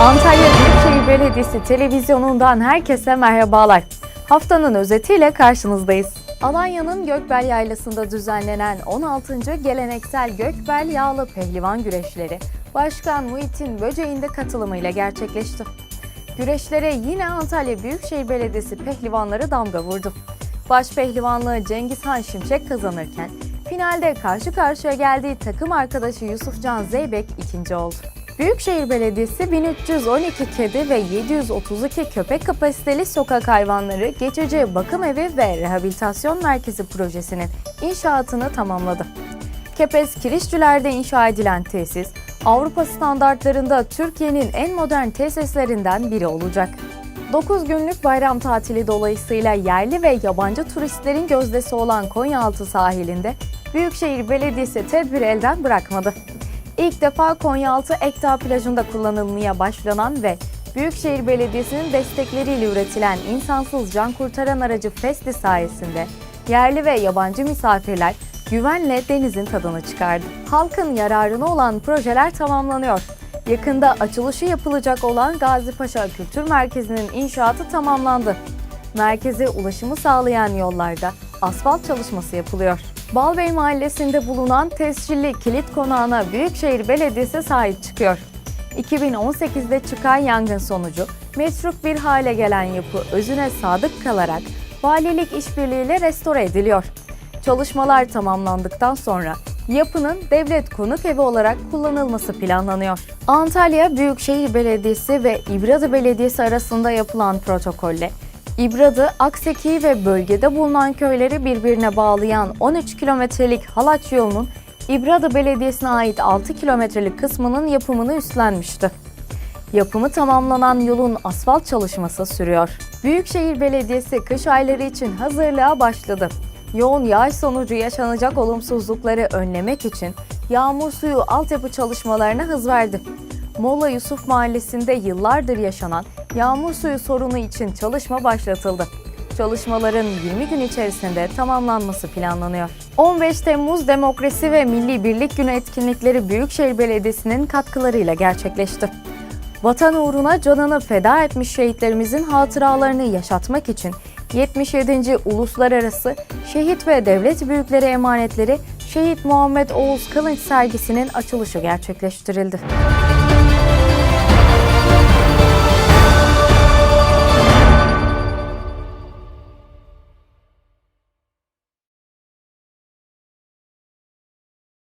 Antalya Büyükşehir Belediyesi televizyonundan herkese merhabalar. Haftanın özetiyle karşınızdayız. Alanya'nın Gökbel Yaylası'nda düzenlenen 16. geleneksel Gökbel Yağlı Pehlivan Güreşleri Başkan Muhittin Böceğin de katılımıyla gerçekleşti. Güreşlere yine Antalya Büyükşehir Belediyesi pehlivanları damga vurdu. Baş pehlivanlığı Cengizhan Şimşek kazanırken finalde karşı karşıya geldiği takım arkadaşı Yusufcan Zeybek ikinci oldu. Büyükşehir Belediyesi 1312 kedi ve 732 köpek kapasiteli sokak hayvanları geçici bakım evi ve rehabilitasyon merkezi projesinin inşaatını tamamladı. Kepez Kirişçiler'de inşa edilen tesis, Avrupa standartlarında Türkiye'nin en modern tesislerinden biri olacak. 9 günlük bayram tatili dolayısıyla yerli ve yabancı turistlerin gözdesi olan Konyaaltı sahilinde Büyükşehir Belediyesi tedbiri elden bırakmadı. İlk defa Konyaaltı Ekdağ plajında kullanılmaya başlanan ve Büyükşehir Belediyesi'nin destekleriyle üretilen insansız can kurtaran aracı Festi sayesinde yerli ve yabancı misafirler güvenle denizin tadını çıkardı. Halkın yararına olan projeler tamamlanıyor. Yakında açılışı yapılacak olan Gazi Paşa Kültür Merkezi'nin inşaatı tamamlandı. Merkeze ulaşımı sağlayan yollarda asfalt çalışması yapılıyor. Balbey Mahallesi'nde bulunan tescilli kilit konağına Büyükşehir Belediyesi sahip çıkıyor. 2018'de çıkan yangın sonucu metruk bir hale gelen yapı özüne sadık kalarak valilik işbirliğiyle restore ediliyor. Çalışmalar tamamlandıktan sonra yapının devlet konuk evi olarak kullanılması planlanıyor. Antalya Büyükşehir Belediyesi ve İbradı Belediyesi arasında yapılan protokolle İbradı, Akseki ve bölgede bulunan köyleri birbirine bağlayan 13 kilometrelik halaç yolunun İbradı Belediyesi'ne ait 6 kilometrelik kısmının yapımını üstlenmişti. Yapımı tamamlanan yolun asfalt çalışması sürüyor. Büyükşehir Belediyesi kış ayları için hazırlığa başladı. Yoğun yağış sonucu yaşanacak olumsuzlukları önlemek için yağmur suyu altyapı çalışmalarına hız verdi. Molla Yusuf Mahallesi'nde yıllardır yaşanan yağmur suyu sorunu için çalışma başlatıldı. Çalışmaların 20 gün içerisinde tamamlanması planlanıyor. 15 Temmuz Demokrasi ve Milli Birlik Günü etkinlikleri Büyükşehir Belediyesi'nin katkılarıyla gerçekleşti. Vatan uğruna canını feda etmiş şehitlerimizin hatıralarını yaşatmak için 77. Uluslararası Şehit ve Devlet Büyükleri Emanetleri Şehit Muhammed Oğuz Kılınç sergisinin açılışı gerçekleştirildi.